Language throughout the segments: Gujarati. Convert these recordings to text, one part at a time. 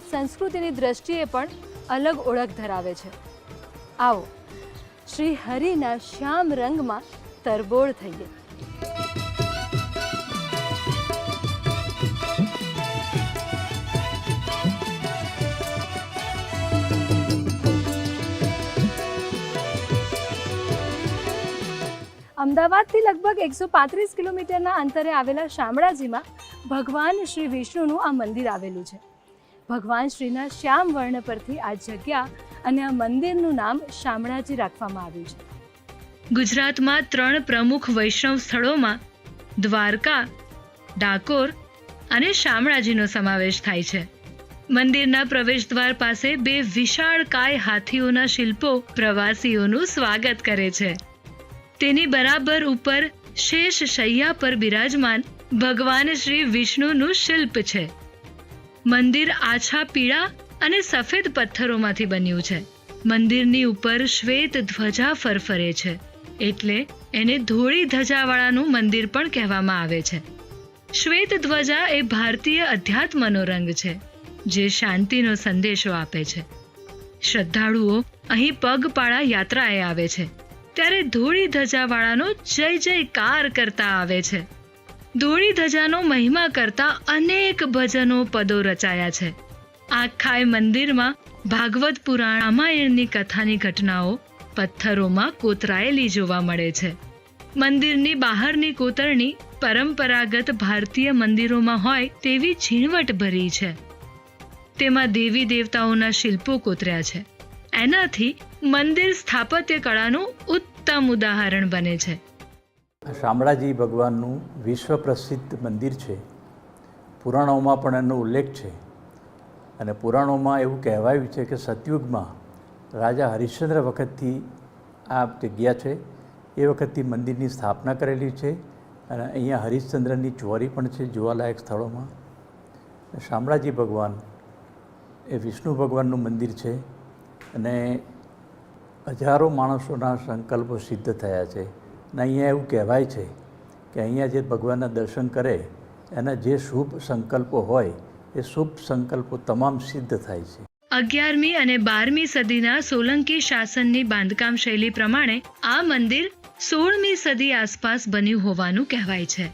સંસ્કૃતિની દ્રષ્ટિએ પણ અલગ ઓળખ ધરાવે છે. આવો, શ્રી હરિના શ્યામ રંગમાં તરબોળ થઈએ. અમદાવાદથી લગભગ એકસો પાંત્રીસ કિલોમીટરના અંતરે આવેલા શામળાજીમાં ભગવાન શ્રી વિષ્ણુનું આ મંદિર આવેલું છે. ભગવાન શ્રીના શ્યામ વર્ણ પરથી આ જગ્યા અને આ મંદિરનું નામ શામળાજી રાખવામાં આવ્યું છે. ગુજરાતમાં ત્રણ પ્રમુખ વૈષ્ણવ સ્થળોમાં દ્વારકા, ડાકોર અને શામળાજીનો સમાવેશ થાય છે. મંદિરના પ્રવેશદ્વાર પાસે બે વિશાળકાય હાથીઓના શિલ્પો પ્રવાસીઓનું સ્વાગત કરે છે. તેની બરાબર ઉપર શેષ શૈયા પર બિરાજમાન ભગવાન શ્રી વિષ્ણુનું શિલ્પ છે. મંદિર આછા પીળા અને સફેદ પથ્થરોમાંથી બન્યું છે. મંદિરની ઉપર શ્વેત ધ્વજા ફરફરે છે, એટલે એને ધોળી ધજાવાળાનું મંદિર પણ કહેવામાં આવે છે. શ્વેત ધ્વજા એ ભારતીય અધ્યાત્મનો રંગ છે, જે શાંતિનો સંદેશો આપે છે. શ્રદ્ધાળુઓ અહીં પગપાળા યાત્રાએ આવે છે, ત્યારે ધોળી ધજાવાળાનો જય જયકાર કરતા આવે છે. ધોળી ધજાનો મહિમા કરતા અનેક ભજનો પદો રચાયા છે. આખાય મંદિરમાં ભાગવત પુરાણ, રામાયણની કથાની ઘટનાઓ પથ્થરોમાં કોતરાયેલી જોવા મળે છે. મંદિરની બહારની કોતરણી પરંપરાગત ભારતીય મંદિરોમાં હોય તેવી ઝીણવટ ભરી છે. તેમાં દેવી દેવતાઓના શિલ્પો કોતર્યા છે. એનાથી મંદિર સ્થાપત્ય કળાનું ઉત્તમ ઉદાહરણ બને છે. શામળાજી ભગવાનનું વિશ્વ પ્રસિદ્ધ મંદિર છે. પુરાણોમાં પણ એનો ઉલ્લેખ છે. અને પુરાણોમાં એવું કહેવાયું છે કે સતયુગમાં રાજા હરિશ્ચંદ્ર વખતથી આ જગ્યા છે. એ વખતથી મંદિરની સ્થાપના કરેલી છે અને અહીંયા હરિશ્ચંદ્રની ચોરી પણ છે જોવાલાયક સ્થળોમાં. શામળાજી ભગવાન એ વિષ્ણુ ભગવાનનું મંદિર છે અને હજારો માણસોના સંકલ્પો સિદ્ધ થયા છે. અહીંયા એવું કહેવાય છે કે અહીંયા જે ભગવાનના દર્શન કરે, એના જે શુભ સંકલ્પો હોય, એ શુભ સંકલ્પો તમામ સિદ્ધ થાય છે. અગિયારમી અને બારમી સદીના સોલંકી શાસનની બાંધકામ શૈલી પ્રમાણે આ મંદિર સોળમી સદી આસપાસ બન્યું હોવાનું કહેવાય છે.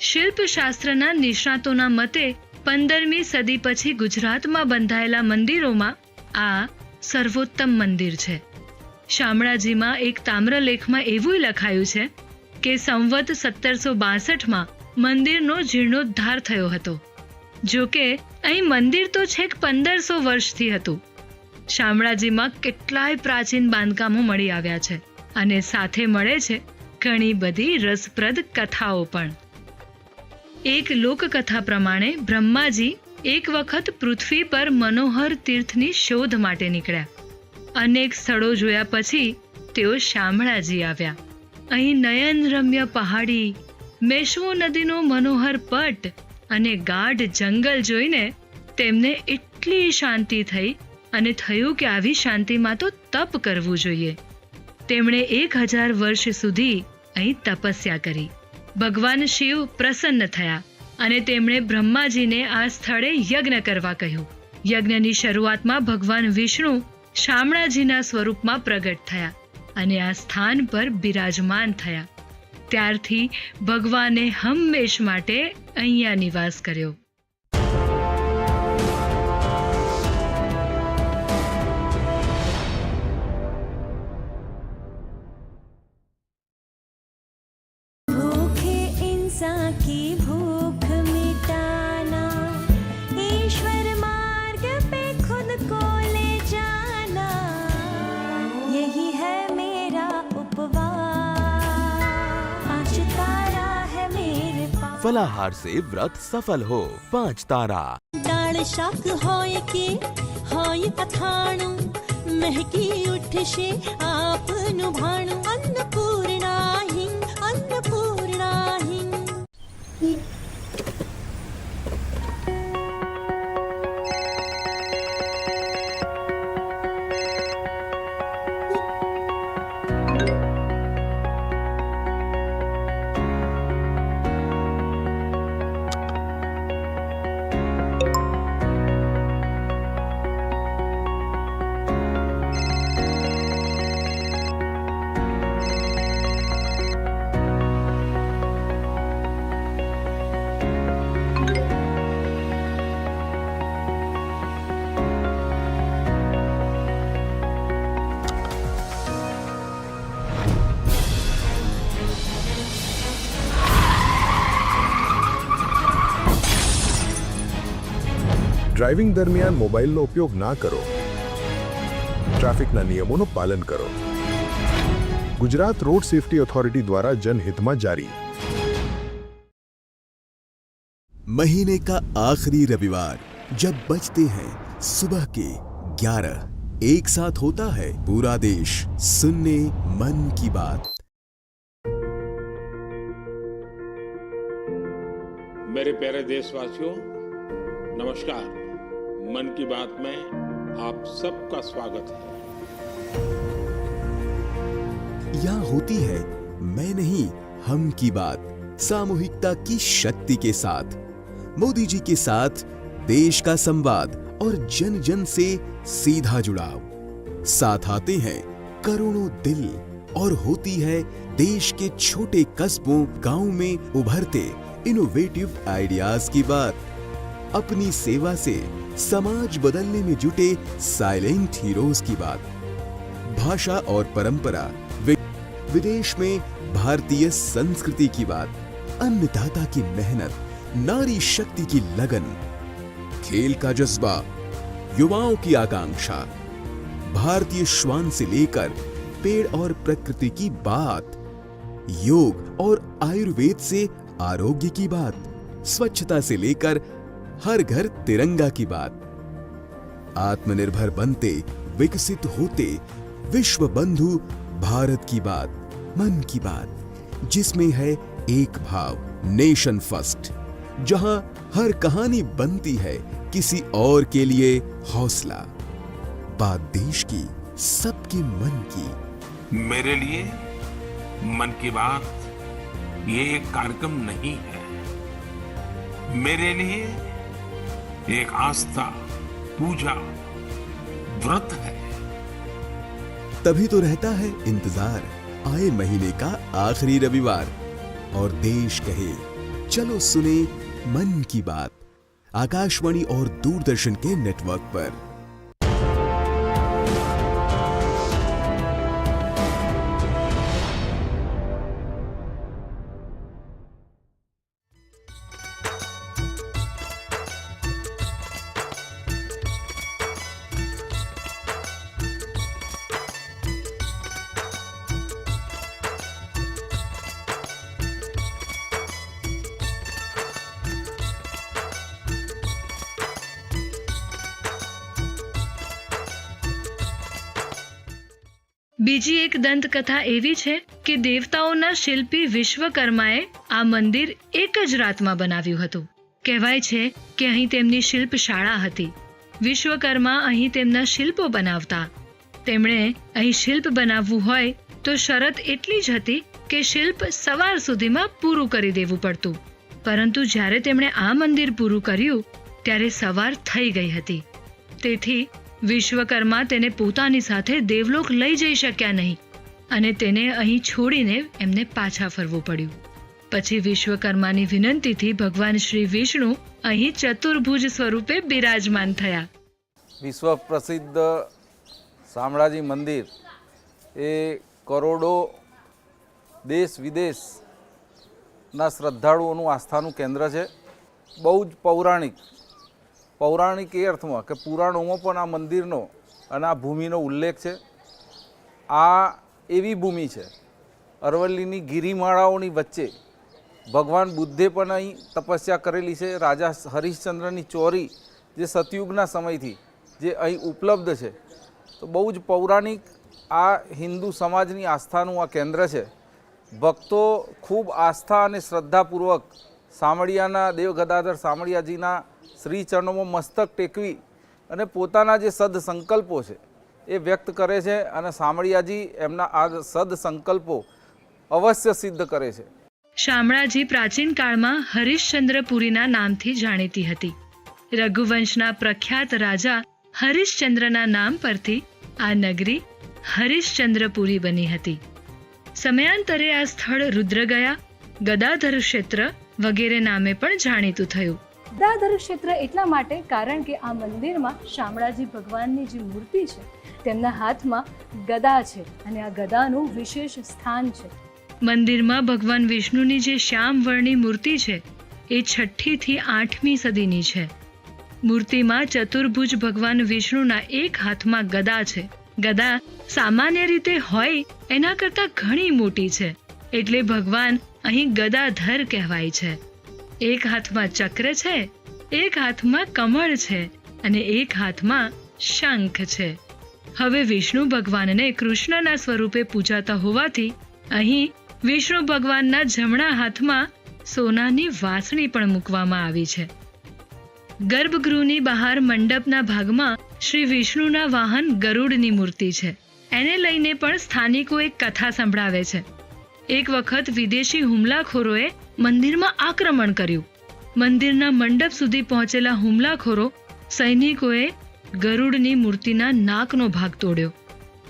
શિલ્પશાસ્ત્રના નિષ્ણાતોના મતે, પંદરમી સદી પછી ગુજરાતમાં બંધાયેલા મંદિરોમાં આ સર્વોત્તમ મંદિર છે. શામળાજીમાં એક તામ્રલેખમાં એવું લખાયું છે કે સંવત સત્તરસો બાસઠમાં મંદિરનો જીર્ણોદ્ધાર થયો હતો. જો કે, અહીં મંદિર તો છેક પંદરસો વર્ષથી હતું. શામળાજીમાં કેટલાય પ્રાચીન બાંધકામો મળી આવ્યા છે અને સાથે મળે છે ઘણી બધી રસપ્રદ કથાઓ પણ. એક લોકકથા પ્રમાણે બ્રહ્માજી એક વખત પૃથ્વી પર મનોહર તીર્થની શોધ માટે નીકળ્યા. અનેક સ્થળો જોયા પછી તેઓ શામળાજી આવ્યા. અહીં નયનરમ્ય પહાડી, મેશ્વો નદીનો મનોહર પટ અને ગાઢ જંગલ જોઈને તેમને એટલી શાંતિ થઈ અને થયું કે આવી શાંતિમાં તો તપ કરવું જોઈએ. તેમણે એક હજાર વર્ષ સુધી અહીં તપસ્યા કરી. ભગવાન શિવ પ્રસન્ન થયા અને તેમણે બ્રહ્માજીને આ સ્થળે યજ્ઞ કરવા કહ્યું. યજ્ઞની શરૂઆતમાં ભગવાન વિષ્ણુ શામળાજીના સ્વરૂપમાં પ્રગટ થયા અને આ સ્થાન પર બિરાજમાન થયા. ત્યારથી ભગવાને હંમેશ માટે અહીંયા નિવાસ કર્યો. फलाहार से व्रत सफल हो पाँच तारा દાળ શાક હોય કે હોય અથાણું મહેકી ઉઠશે આપનું ભાણું અન્નપૂર્ણાહિં અન્નપૂર્ણાહિં ડ્રાઇવિંગ દરમિયાન મોબાઈલનો ઉપયોગ ના કરો ટ્રાફિકના નિયમોનું પાલન કરો ગુજરાત રોડ સેફટી ઓથોરિટી દ્વારા જનહિતમાં જારી महीने का आखिरी रविवार जब बजते हैं सुबह के 11 एक साथ होता है पूरा देश सुनने मन की बात मेरे प्यारे देशवासियों नमस्कार मन की बात में आप सबका स्वागत है। यहाँ होती है मैं नहीं, हम की बात, सामूहिकता की शक्ति के साथ। मोदी जी के साथ देश का संवाद और जन जन से सीधा जुड़ाव। साथ आते हैं करोड़ों दिल और होती है देश के छोटे कस्बों, गाँव में उभरते इनोवेटिव आइडियाज़ की बात। अपनी सेवा से समाज बदलने में जुटे साइलेंट हीरोज की बात। भाषा और परंपरा विदेश में भारतीय संस्कृति की बात, अन्नदाता की मेहनत, नारी शक्ति की लगन, खेल का जज्बा, युवाओं की आकांक्षा, भारतीय श्वान से लेकर पेड़ और प्रकृति की बात, योग और आयुर्वेद से आरोग्य की बात, स्वच्छता से लेकर हर घर तिरंगा की बात। आत्मनिर्भर बनते, विकसित होते, विश्व बंधु भारत की बात, मन की बात, जिसमें है एक भाव, नेशन फ़र्स्ट, जहाँ हर कहानी बनती है किसी और के लिए हौसला। बात देश की, सबके मन की। मेरे लिए मन की बात ये एक कार्यक्रम नहीं है। मेरे लिए एक आस्था, पूजा, व्रत है। तभी तो रहता है इंतज़ार, आए महीने का आखिरी रविवार। और देश कहे, चलो सुने मन की बात। आकाशवाणी और दूरदर्शन के नेटवर्क पर। બીજી એક દંતકથા એવી છે કે દેવતાઓના શિલ્પી વિશ્વકર્માએ આ મંદિર એક જ રાતમાં બનાવ્યું હતું. કહેવાય છે કે અહીં તેમની શિલ્પ શાળા હતી. વિશ્વકર્મા અહીં તેમના શિલ્પો બનાવતા. તેમણે અહીં શિલ્પ બનાવવું હોય તો શરત એટલી જ હતી કે શિલ્પ સવાર સુધીમાં પૂરું કરી દેવું પડતું. પરંતુ જ્યારે તેમણે આ મંદિર પૂરું કર્યું, ત્યારે સવાર થઈ ગઈ હતી. તેથી વિશ્વકર્મા તેને પોતાની સાથે દેવલોક લઈ જઈ શક્યા નહીં અને તેને અહીં છોડીને એમને પાછા ફરવું પડ્યું. પછી વિશ્વકર્માની વિનંતીથી ભગવાન શ્રી વિષ્ણુ અહીં ચતુર્ભુજ સ્વરૂપે બિરાજમાન થયા. વિશ્વ પ્રસિદ્ધ શામળાજી મંદિર એ કરોડો દેશ વિદેશના શ્રદ્ધાળુઓનું આસ્થાનું કેન્દ્ર છે. બહુ જ પૌરાણિક પૌરાણિક એ અર્થમાં કે પુરાણોમાં પણ આ મંદિરનો અને આ ભૂમિનો ઉલ્લેખ છે. આ એવી ભૂમિ છે, અરવલ્લીની ગિરિમાળાઓની વચ્ચે ભગવાન બુદ્ધે પણ અહીં તપસ્યા કરેલી છે. રાજા હરિશ્ચંદ્રની ચોરી જે સતયુગના સમયથી જે અહીં ઉપલબ્ધ છે. તો બહુ જ પૌરાણિક આ હિન્દુ સમાજની આસ્થાનું આ કેન્દ્ર છે. ભક્તો ખૂબ આસ્થા અને શ્રદ્ધાપૂર્વક સામળિયાના દેવ ગદાધર સામળિયાજીના શ્રી ચરણોમાં મસ્તક ટેકવી અને પોતાના જે સદ સંકલ્પો છે એ વ્યક્ત કરે છે અને શામળિયાજી એમના આ સદ સંકલ્પો અવશ્ય સિદ્ધ કરે છે. શામળાજી પ્રાચીન કાળમાં હરિશ્ચંદ્રપુરીના નામથી જાણીતી હતી. રઘુવંશના પ્રખ્યાત રાજા હરિશ્ચંદ્રના નામ પરથી આ નગરી હરિશ્ચંદ્રપુરી બની હતી. સમયાંતરે આ સ્થળ રુદ્રગયા, ગદાધર ક્ષેત્ર વગેરે નામે પણ જાણીતું થયું. ગદાધર ક્ષેત્ર એટલા માટે કારણ કે આ મંદિરમાં શામળાજી ભગવાનની જે મૂર્તિ છે, તેમના હાથમાં ગદા છે અને આ ગદાનું વિશેષ સ્થાન છે. મંદિરમાં ભગવાન વિષ્ણુની જે શ્યામ વર્ણની મૂર્તિ છે, એ છઠ્ઠી થી આઠમી સદીની છે. મૂર્તિમાં ચતુર્ભુજ ભગવાન વિષ્ણુના એક હાથમાં ગદા છે. ગદા સામાન્ય રીતે હોય, એના કરતાં ઘણી મોટી છે. એટલે ભગવાન અહીં ગદાધર કહેવાય છે. એક હાથમાં ચક્ર છે, એક હાથમાં કમળ છે અને એક હાથમાં શંખ છે. હવે વિષ્ણુ ભગવાનને કૃષ્ણના સ્વરૂપે પૂજાતા હોવાથી અહીં વિષ્ણુ ભગવાનના જમણા હાથમાં સોનાની વાસણી પણ મૂકવામાં આવી છે. ગર્ભગૃહની બહાર મંડપના ભાગમાં શ્રી વિષ્ણુના વાહન ગરુડની મૂર્તિ છે. એને લઈને પણ સ્થાનિકો એક કથા સંભળાવે છે. એક વખત વિદેશી હુમલાખોરોએ મંદિરમાં આક્રમણ કર્યું. મંદિરના મંડપ સુધી પહોંચેલા હુમલાખોરો સૈનિકોએ ગરુડની મૂર્તિના નાકનો ભાગ તોડ્યો.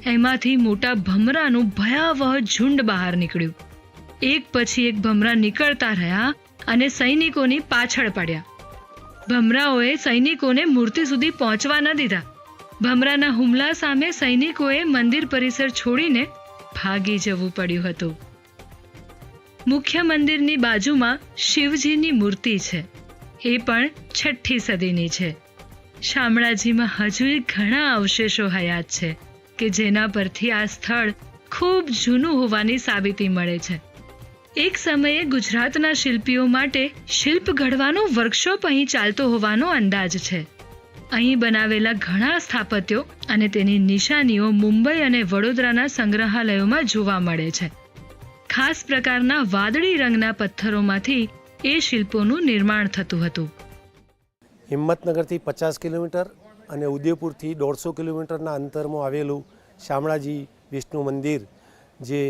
એમાંથી મોટા ભમરાનું ભયાવહ ઝુંડ બહાર નીકળ્યું. એક પછી એક ભમરા નીકળતા રહ્યા અને સૈનિકોની પાછળ પડ્યા. ભમરાઓએ સૈનિકોને મૂર્તિ સુધી પહોંચવા ન દીધા. ભમરાના હુમલા સામે સૈનિકોએ મંદિર પરિસર છોડીને ભાગી જવું પડ્યું હતું. મુખ્ય મંદિરની બાજુમાં શિવજીની મૂર્તિ છે. એ પણ છઠ્ઠી સદીની છે. શામળાજીમાં હજુ ઘણા અવશેષો હયાત છે કે જેના પરથી આ સ્થળ ખૂબ જૂનું હોવાની સાબિતી મળે છે. એક સમયે ગુજરાતના શિલ્પીઓ માટે શિલ્પ ઘડવાનો વર્કશોપ અહીં ચાલતો હોવાનો અંદાજ છે. અહીં બનાવેલા ઘણા સ્થાપત્યો અને તેની નિશાનીઓ મુંબઈ અને વડોદરાના સંગ્રહાલયોમાં જોવા મળે છે. ખાસ પ્રકારના વાદળી રંગના પથ્થરોમાંથી એ શિલ્પોનું નિર્માણ થતું હતું. હિંમતનગરથી પચાસ કિલોમીટર અને ઉદયપુરથી દોઢસો કિલોમીટરના અંતરમાં આવેલું શામળાજી વિષ્ણુ મંદિર, જે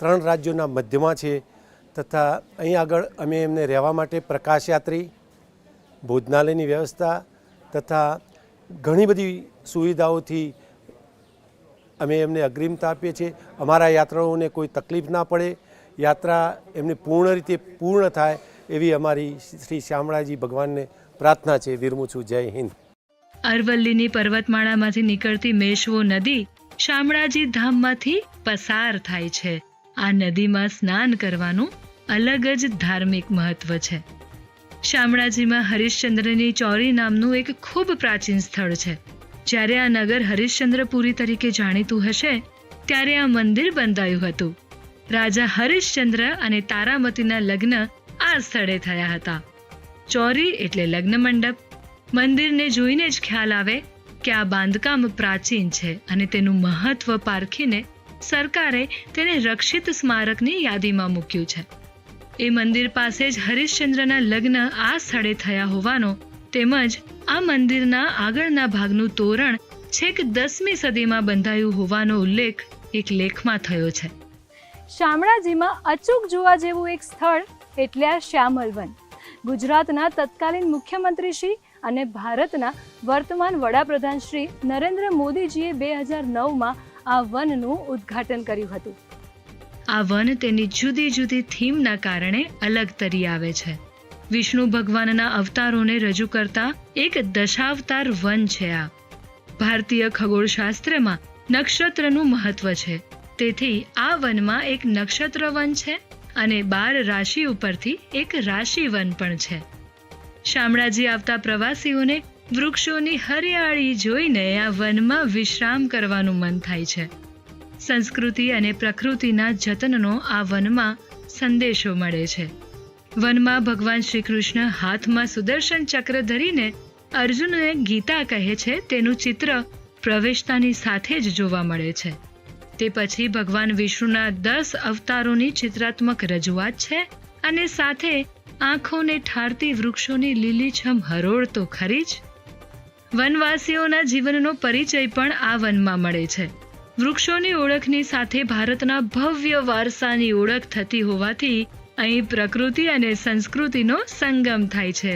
ત્રણ રાજ્યોના મધ્યમાં છે તથા અહીં આગળ અમે એમને રહેવા માટે પ્રકાશયાત્રી ભોજનાલયની વ્યવસ્થા તથા ઘણી બધી સુવિધાઓથી અમે એમને અગ્રિમતા આપીએ છીએ. અમારા યાત્રાઓને કોઈ તકલીફ ના પડે. યાત્રા એમની પૂર્ણ રીતે પૂર્ણ થાય એવી અમારી શ્રી શામળાજી ભગવાનને પ્રાર્થના છે. વિરમું છું. જય હિન્દ. અરવલ્લીની પર્વતમાળામાંથી નીકળતી મેશવો નદી શામળાજી ધામમાંથી પસાર થાય છે. આ નદીમાં સ્નાન કરવાનું અલગ જ ધાર્મિક મહત્વ છે. શામળાજીમાં હરિશ્ચંદ્રની ચોરી નામનું એક ખૂબ પ્રાચીન સ્થળ છે. જ્યારે આ નગર હરિશ્ચંદ્રપુરી તરીકે જાણીતું હશે, ત્યારે આ મંદિર બંધાયું હતું. રાજા હરિશ્ચંદ્ર અને તારામતીના લગ્ન આ સ્થળે થયા હતા. ચોરી એટલે લગ્ન મંડપ. મંદિરને જોઈને જ ખ્યાલ આવે કે આ બાંધકામ પ્રાચીન છે અને તેનું મહત્વ પારખીને સરકારે તેને રક્ષિત સ્મારકની યાદીમાં મૂક્યું છે. એ મંદિર પાસે જ હરિશ્ચંદ્રના લગ્ન આ સ્થળે થયા હોવાનો તેમજ આ મંદિરના આગળના ભાગનું તોરણ છેક દસમી સદીમાં બંધાયું હોવાનો ઉલ્લેખ એક લેખમાં થયો છે. શામળાજીમાં અચૂક જોવા જેવું એક સ્થળ એટલે આ શ્યામલ વન ગુજરાતના તત્કાલીન મુખ્યમંત્રી શ્રી અને ભારતના વર્તમાન વડાપ્રધાન શ્રી નરેન્દ્ર મોદીજીએ બે હજાર નવમાં આ વનનું ઉદ્ઘાટન કર્યું હતું. આ વન તેની જુદી જુદી થીમના કારણે અલગ તરી આવે છે. વિષ્ણુ ભગવાનના અવતારોને રજૂ કરતા એક દશાવતાર વન છે આ. ભારતીય ખગોળશાસ્ત્રમાં નક્ષત્રનું મહત્વ છે. તેથી આ વનમાં એક નક્ષત્ર વન છે અને બાર રાશિ ઉપરથી એક રાશિ વન પણ છે. શામળાજી આવતા પ્રવાસીઓને વૃક્ષોની હરિયાળી જોઈને આ વનમાં વિશ્રામ કરવાનું મન થાય છે. સંસ્કૃતિ અને પ્રકૃતિના જતનનો આ વનમાં સંદેશો મળે છે. વનમાં ભગવાન શ્રી કૃષ્ણ હાથમાં સુદર્શન ચક્ર ધરીને અર્જુનને ગીતા કહે છે, તેનું ચિત્ર પ્રવેશતાની સાથે જ જોવા મળે છે. તે પછી ભગવાન વિષ્ણુના દસ અવતારોની ચિત્રાત્મક રજૂઆત છે અને સાથે આંખોને ઠારતી વૃક્ષોની લીલીછમ હરોળ તો ખરી જ. વનવાસીઓના જીવનનો પરિચય પણ આ વનમાં મળે છે. વૃક્ષોની ઓળખની સાથે ભારતના ભવ્ય વારસાની ઓળખ થતી હોવાથી અહીં પ્રકૃતિ અને સંસ્કૃતિનો સંગમ થાય છે.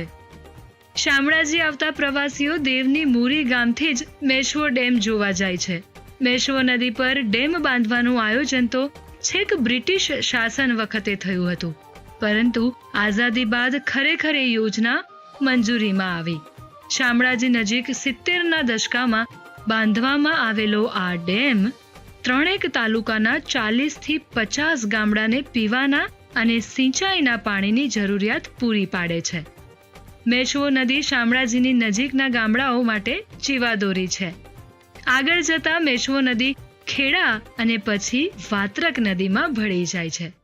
શામળાજી આવતા પ્રવાસીઓ દેવની મૂરી ગામથી જ મેશ્વો ડેમ જોવા જાય છે. મેશ્વો નદી પર ડેમ બાંધવાનું આયોજન તો છેક બ્રિટિશ શાસન વખતે થયું હતું. પરંતુ આઝાદી બાદ ખરેખર એ યોજના મંજૂરીમાં આવી. શામળાજી નજીક સિત્તેરના દશકામાં બાંધવામાં આવેલો આ ડેમ ત્રણેક તાલુકાના ચાલીસથી પચાસ ગામડાને પીવાના અને સિંચાઈના પાણીની જરૂરિયાત પૂરી પાડે છે. મેશ્વો નદી શામળાજીની નજીકના ગામડાઓ માટે જીવાદોરી છે. આગળ જતા મેશ્વો નદી ખેડા અને પછી વાત્રક નદીમાં ભળી જાય છે.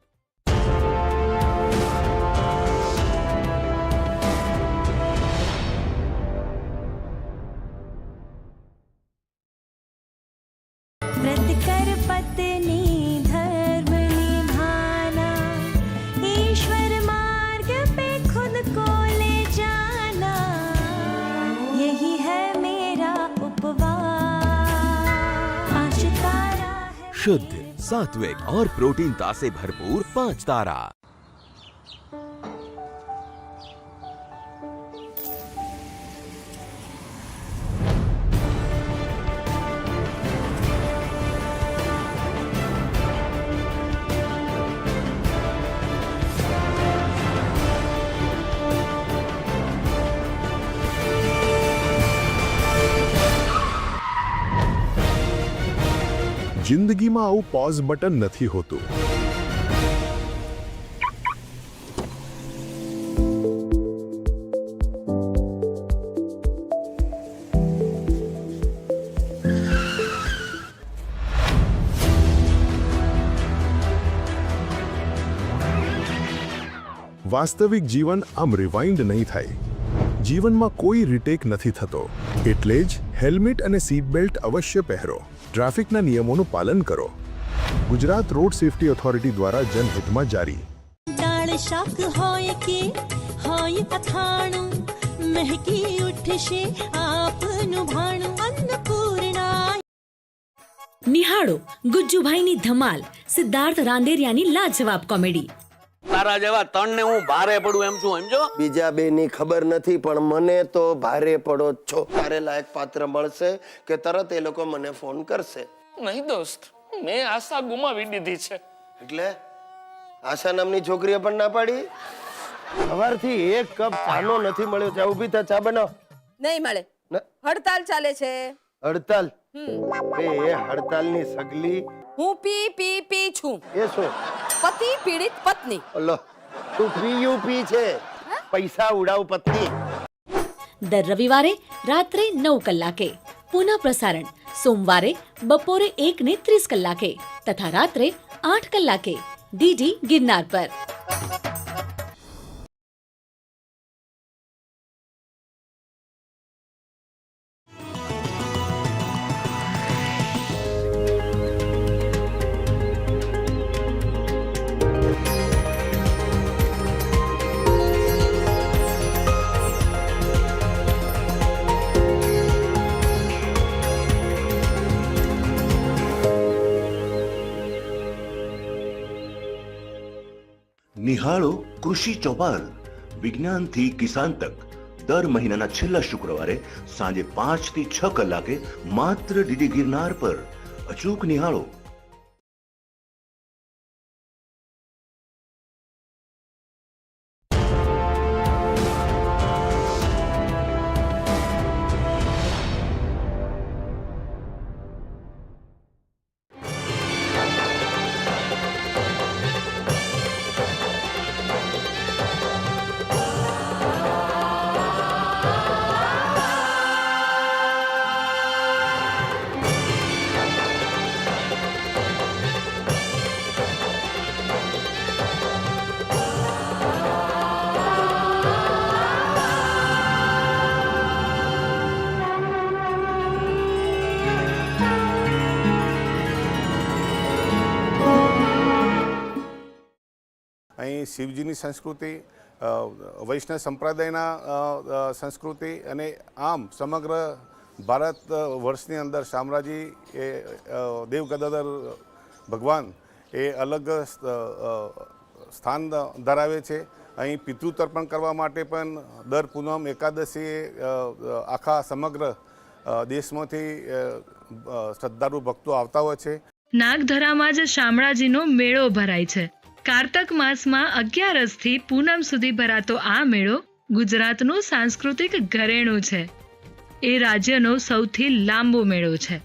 शुद्ध सात्विक और प्रोटीनता से भरपूर पाँच तारा જિંદગીમાં આવું પોઝ બટન નથી હોતું. વાસ્તવિક જીવન આમ રિવાઇન્ડ નહીં થાય. જીવનમાં કોઈ રીટેક નથી થતો. એટલે જ હેલ્મેટ અને સીટ બેલ્ટ અવશ્ય પહેરો. ટ્રાફિકના નિયમોનું પાલન કરો. ગુજરાત રોડ સેફટી ઓથોરિટી દ્વારા જનહિતમાં જારી. દાળ શાક હોય કે હોય અથાણું મહેકી ઉઠશે આપનું ભાણું અન્નપૂર્ણા નિહાળો ગુજ્જુભાઈની ધમાલ સિદ્ધાર્થ રાંદેરિયાની લાજવાબ કોમેડી. તારા જેવા તણ ને હું ભારે પડું એમ છું સમજો? બીજા બે ની ખબર નથી પણ મને તો ભારે પડો છો. તારે લાયક પાત્ર મળશે કે તરત એ લોકો મને ફોન કરશે? નહીં દોસ્ત મેં આશા ગુમાવી દીધી છે. એટલે? આશા નામની છોકરીએ પણ ના પાડી? સવારથી એક કપ ચાનો નથી મળ્યો. ચા ઊભી થા ચા બનાવ. નહીં મળે. હડતાલ ચાલે છે. હડતાલ? એ હડતાલની સગલી. હું પી પી પી છું. એ શું? પતિ પીડિત પત્ની. ઓલો તું પીયુપી છે. પૈસા ઉડાવ પત્ની. દર રવિવારે રાત્રે નવ કલાકે પુનઃ પ્રસારણ. સોમવારે બપોરે એક ને ત્રીસ કલાકે તથા રાત્રે આઠ કલાકે ડીડી ગિરનાર પર. નિહાળો કૃષિ ચોપાલ વિજ્ઞાનથી કિસાન તક. દર મહિનાના છેલ્લા શુક્રવારે સાંજે પાંચથી છ કલાકે માત્ર ડીડી ગિરનાર પર. અચૂક નિહાળો. શિવજીની સંસ્કૃતિ વૈષ્ણવ સંપ્રદાયના સંસ્કૃતિ અને આમ સમગ્ર ભારત વર્ષની અંદર શામળાજી એ દેવ દેવગદાધર ભગવાન એ અલગ સ્થાન ધરાવે છે. અહીં પિતૃ તર્પણ કરવા માટે પણ દર પૂનમ એકાદશીએ આખા સમગ્ર દેશમાંથી શ્રદ્ધાળુ ભક્તો આવતા હોય છે. નાગધરામાં જ શામળાજીનો મેળો ભરાય છે. કારતક માસમાં અગિયારસથી પૂનમ સુધી ભરાતો આ મેળો ગુજરાતનું સાંસ્કૃતિક ઘરેણું છે. એ રાજ્યનો સૌથી લાંબો મેળો છે.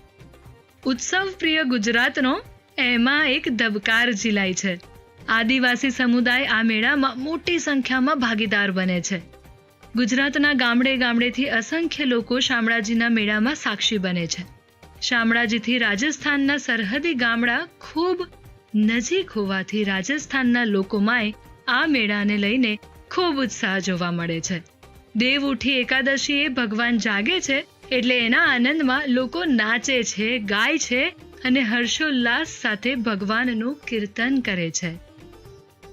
ઉત્સવ પ્રિય ગુજરાતનો એમાં એક ધબકાર ઝીલાય છે. આદિવાસી સમુદાય આ મેળામાં મોટી સંખ્યામાં ભાગીદાર બને છે. ગુજરાતના ગામડે ગામડેથી અસંખ્ય લોકો શામળાજીના મેળામાં સાક્ષી બને છે. શામળાજીથી રાજસ્થાનના સરહદી ગામડા ખૂબ નજીક હોવાથી રાજસ્થાનના લોકોમાંય આ મેળાને લઈને ખૂબ ઉત્સાહ જોવા મળે છે. દેવ ઉઠી એકાદશીએ ભગવાન જાગે છે એટલે એના આનંદમાં લોકો નાચે છે, ગાય છે અને હર્ષોલ્લાસ સાથે ભગવાનનું કીર્તન કરે છે.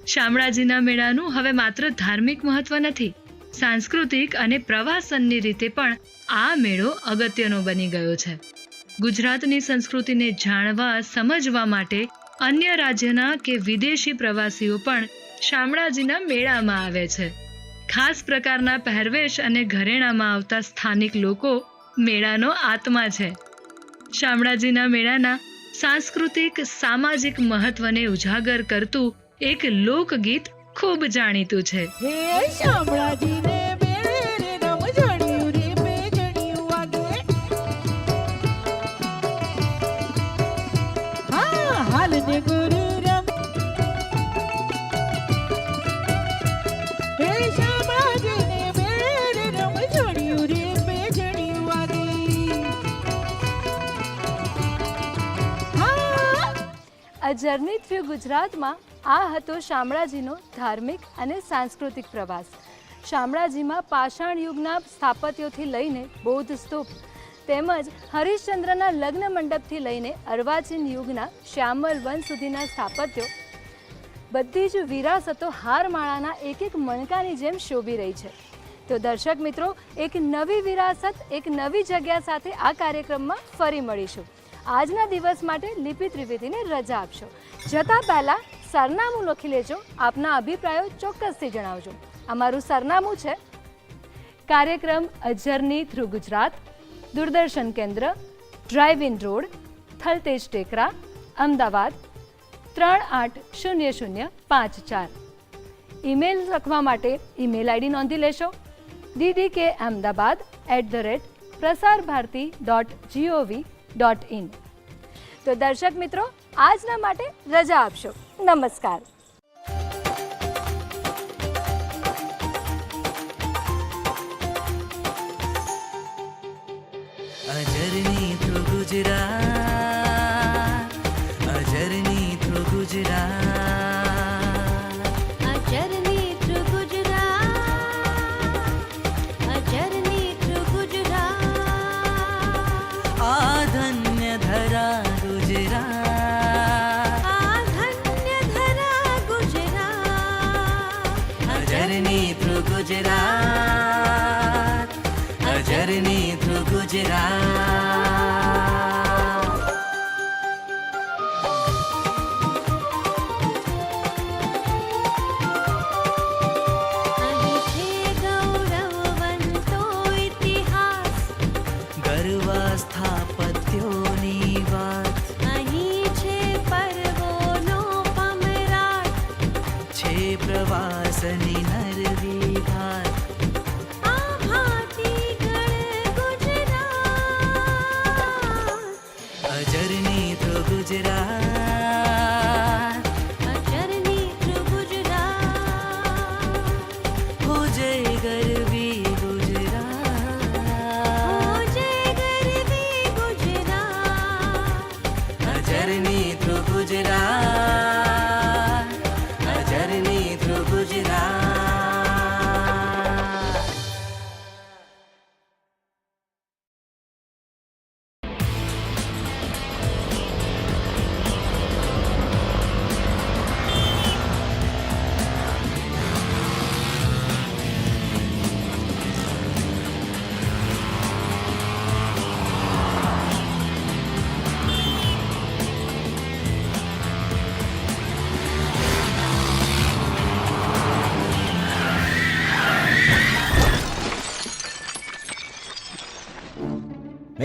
શામળાજીના મેળાનું હવે માત્ર ધાર્મિક મહત્વ નથી, સાંસ્કૃતિક અને પ્રવાસનની રીતે પણ આ મેળો અગત્યનો બની ગયો છે. ગુજરાતની સંસ્કૃતિને જાણવા, સમજવા માટે અન્ય રાજ્યના કે વિદેશી પ્રવાસીઓ પણ શામળાજીના મેળામાં આવે છે. ખાસ પ્રકારના પહેરવેશ અને ઘરેણામાં આવતા સ્થાનિક લોકો મેળાનો આત્મા છે. શામળાજીના મેળાના સાંસ્કૃતિક, સામાજિક મહત્વને ઉજાગર કરતું એક લોકગીત ખૂબ જાણીતું છે. આ જર્ની થ્રુ ગુજરાતમાં આ હતો શામળાજીનો ધાર્મિક અને સાંસ્કૃતિક પ્રવાસ. શામળાજીમાં પાષાણ યુગના સ્થાપત્યોથી લઈને બૌદ્ધ સ્તૂપ તેમજ હરિશ્ચંદ્રના લગ્ન મંડપથી લઈને અર્વાચીન યુગના શ્યામલ વન સુધીના સ્થાપત્યો બધી જ વિરાસતો હારમાળાના એક એક મણકાની જેમ શોભી રહી છે. તો દર્શક મિત્રો, એક નવી વિરાસત, એક નવી જગ્યા સાથે આ કાર્યક્રમમાં ફરી મળીશું. આજના દિવસ માટે લિપિ ત્રિવેદીને રજા આપશો. જતાં પહેલાં સરનામું લખી લેજો, આપના અભિપ્રાયો ચોક્કસથી જણાવજો. અમારું સરનામું છે કાર્યક્રમ અજરની through Gujarat, Doordarshan Kendra drive in road, Thaltej Tekra, Ahmedabad, ત્રણ આઠ શૂન્ય શૂન્ય પાંચ ચાર. ઈમેલ લખવા માટે ઈમેલ આઈડી નોંધી લેશો. ડીડી કે Ahmedabad at the rate Prasar Bharati dot G O V dot in તો દર્શક મિત્રો આજના માટે રજા આપશો. નમસ્કાર. અજરની થ્રુ ગુજરાત. તો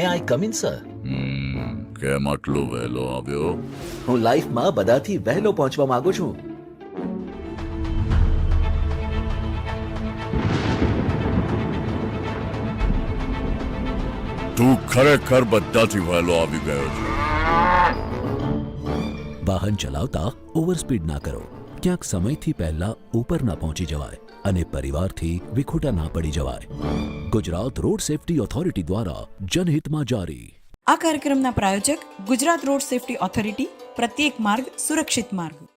may I come in sir કેમ આટલો વહેલો આવ્યો? હું લાઈફમાં બધાથી વહેલો પહોંચવા માંગુ છું. તું ખરેખર બધાથી વહેલો આવી ગયો છે. વાહન ચલાવતા ઓવરસ્પીડ ના કરો. ક્યાંક સમયથી પહેલા ઉપર ના પહોંચી જવાય અને પરિવારથી વિખૂટા ના પડી જવાય. ગુજરાત રોડ સેફટી ઓથોરિટી દ્વારા જનહિતમાં જારી. આ કાર્યક્રમના પ્રાયોજક ગુજરાત રોડ સેફટી ઓથોરિટી, પ્રત્યેક માર્ગ સુરક્ષિત માર્ગ.